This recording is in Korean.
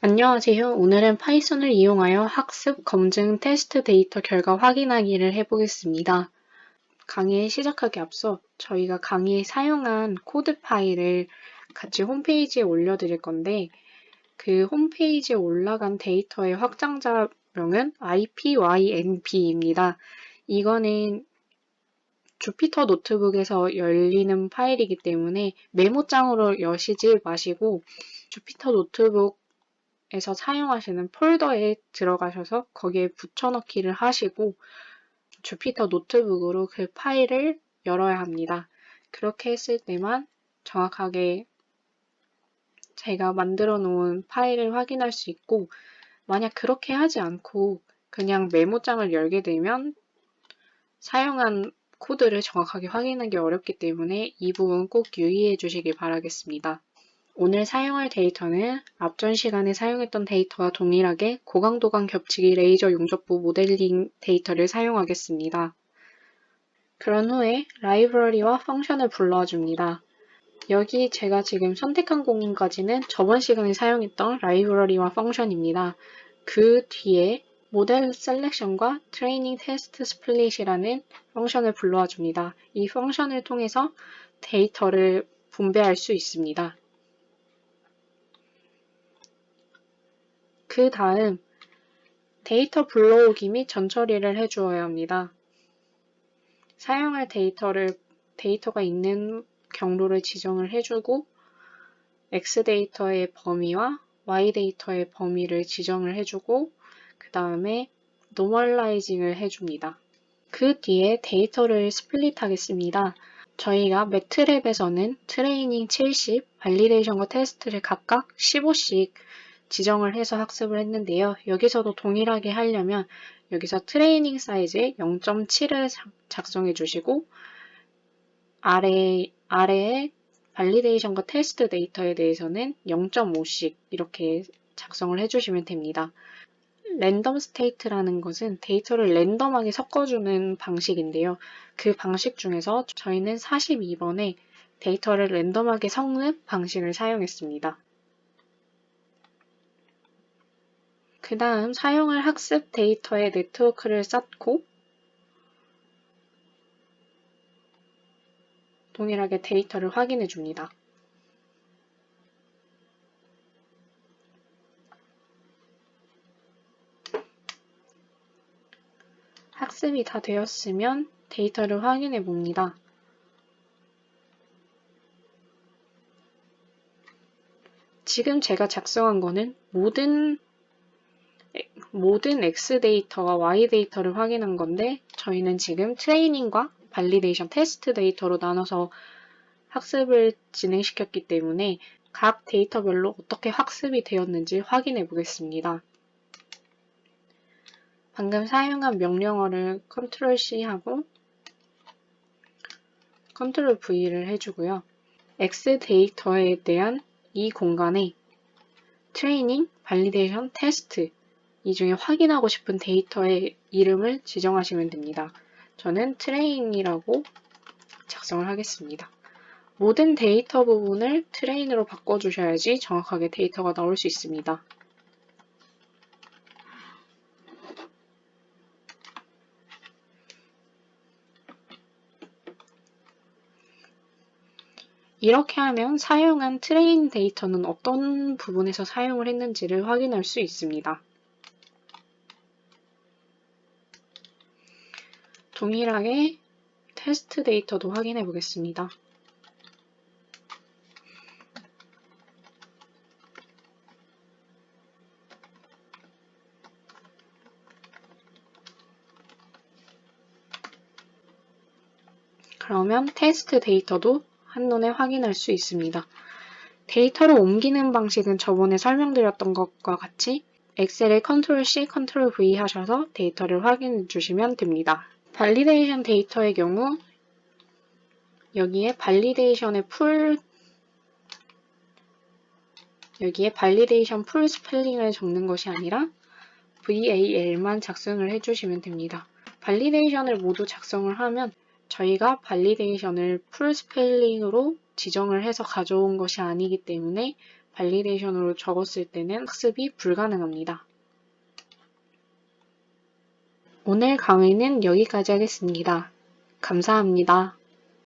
안녕하세요. 오늘은 파이썬을 이용하여 학습, 검증, 테스트 데이터 결과 확인하기를 해보겠습니다. 강의 시작하기 앞서 저희가 강의에 사용한 코드 파일을 같이 홈페이지에 올려드릴 건데 그 홈페이지에 올라간 데이터의 확장자명은 ipynb입니다. 이거는 주피터 노트북에서 열리는 파일이기 때문에 메모장으로 여시지 마시고 주피터 노트북 에서 사용하시는 폴더에 들어가셔서 거기에 붙여넣기를 하시고 주피터 노트북으로 그 파일을 열어야 합니다. 그렇게 했을 때만 정확하게 제가 만들어 놓은 파일을 확인할 수 있고 만약 그렇게 하지 않고 그냥 메모장을 열게 되면 사용한 코드를 정확하게 확인하기 어렵기 때문에 이 부분 꼭 유의해 주시길 바라겠습니다. 오늘 사용할 데이터는 앞전 시간에 사용했던 데이터와 동일하게 고강도감 겹치기 레이저 용접부 모델링 데이터를 사용하겠습니다. 그런 후에 라이브러리와 펑션을 불러줍니다. 여기 제가 지금 선택한 공간까지는 저번 시간에 사용했던 라이브러리와 펑션입니다. 그 뒤에 모델 셀렉션과 트레이닝 테스트 스플릿이라는 펑션을 불러와 줍니다. 이 펑션을 통해서 데이터를 분배할 수 있습니다. 그 다음 데이터 불러오기 및 전처리를 해주어야 합니다. 사용할 데이터를 데이터가 있는 경로를 지정을 해주고 X 데이터의 범위와 Y 데이터의 범위를 지정을 해주고 그 다음에 노멀라이징을 해줍니다. 그 뒤에 데이터를 스플릿 하겠습니다. 저희가 매트랩에서는 트레이닝 70, 발리데이션과 테스트를 각각 15씩 지정을 해서 학습을 했는데요. 여기서도 동일하게 하려면 여기서 트레이닝 사이즈에 0.7을 작성해 주시고 아래, 아래에 발리데이션과 테스트 데이터에 대해서는 0.5씩 이렇게 작성을 해주시면 됩니다. 랜덤 스테이트라는 것은 데이터를 랜덤하게 섞어주는 방식인데요. 그 방식 중에서 저희는 42번에 데이터를 랜덤하게 섞는 방식을 사용했습니다. 그 다음 사용할 학습 데이터의 네트워크를 쌓고 동일하게 데이터를 확인해 줍니다. 학습이 다 되었으면 데이터를 확인해 봅니다. 지금 제가 작성한 거는 모든 모든 X 데이터와 Y 데이터를 확인한 건데 저희는 지금 트레이닝과 발리데이션 테스트 데이터로 나눠서 학습을 진행시켰기 때문에 각 데이터별로 어떻게 학습이 되었는지 확인해 보겠습니다. 방금 사용한 명령어를 Ctrl C 하고 Ctrl V를 해주고요. X 데이터에 대한 이 공간에 트레이닝, 발리데이션, 테스트 이 중에 확인하고 싶은 데이터의 이름을 지정하시면 됩니다. 저는 트레인이라고 작성을 하겠습니다. 모든 데이터 부분을 트레인으로 바꿔주셔야지 정확하게 데이터가 나올 수 있습니다. 이렇게 하면 사용한 트레인 데이터는 어떤 부분에서 사용을 했는지를 확인할 수 있습니다. 동일하게 테스트 데이터도 확인해 보겠습니다. 그러면 테스트 데이터도 한눈에 확인할 수 있습니다. 데이터를 옮기는 방식은 저번에 설명드렸던 것과 같이 엑셀에 Ctrl C, Ctrl V 하셔서 데이터를 확인해 주시면 됩니다. 발리데이션 데이터의 경우 여기에 발리데이션의 풀 여기에 발리데이션 풀 스펠링을 적는 것이 아니라 VAL만 작성을 해주시면 됩니다. 발리데이션을 모두 작성을 하면 저희가 발리데이션을 풀 스펠링으로 지정을 해서 가져온 것이 아니기 때문에 발리데이션으로 적었을 때는 학습이 불가능합니다. 오늘 강의는 여기까지 하겠습니다. 감사합니다.